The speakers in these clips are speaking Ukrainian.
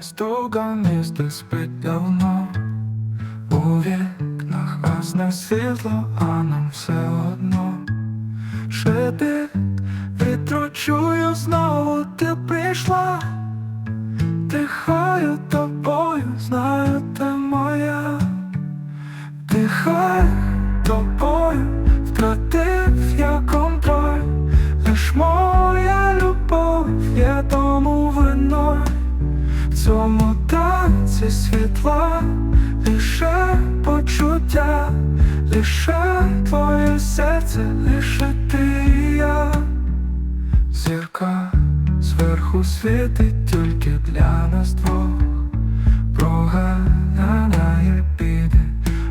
Стуга із спить давно у вікнах гасне світло, а нам все одно Шити вітру чую знову ти прийшла, дихаю тобою, знаю ти цьому танці світла лише почуття, лише твоє серце, лише ти і я. Зірка зверху світить тільки для нас двох, проганяє біди,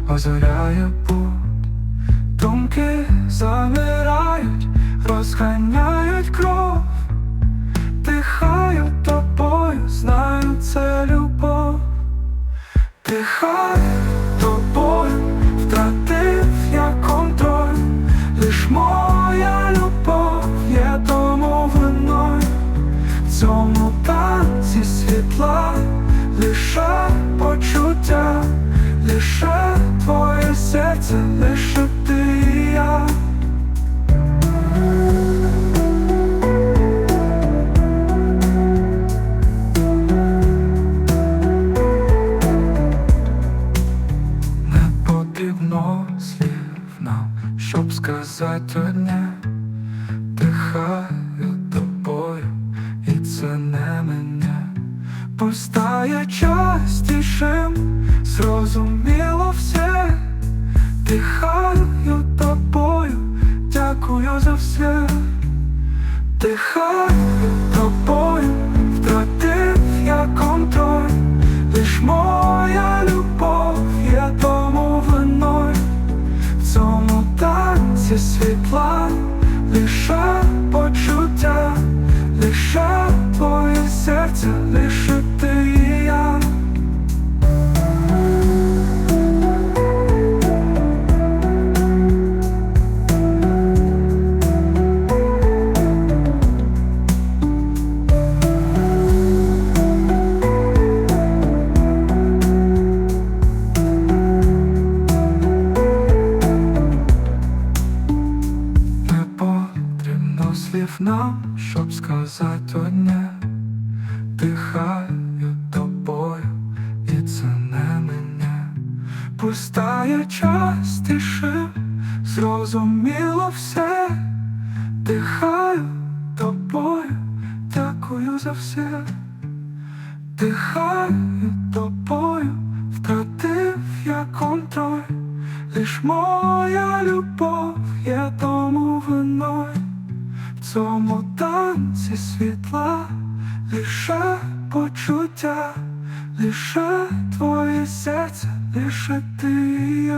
озоряє путь, думки замирають, розганяють кров. Дихаю тобою, втратив потрібно слів нам, щоб сказати одне. Дихаю тобою, і це не мене. Постає частішим, зрозуміло все. Дихаю тобою, дякую за все танці світла, лише почуття, слів нам, щоб сказати одне. Дихаю тобою, і це не мене. Пустає частішим, зрозуміло все. Дихаю тобою, дякую за все. Дихаю тобою, втратив я контроль, лиш моя любов є тому виною. Цьому танці світла, лише почуття, лише твоє серце, лише ти і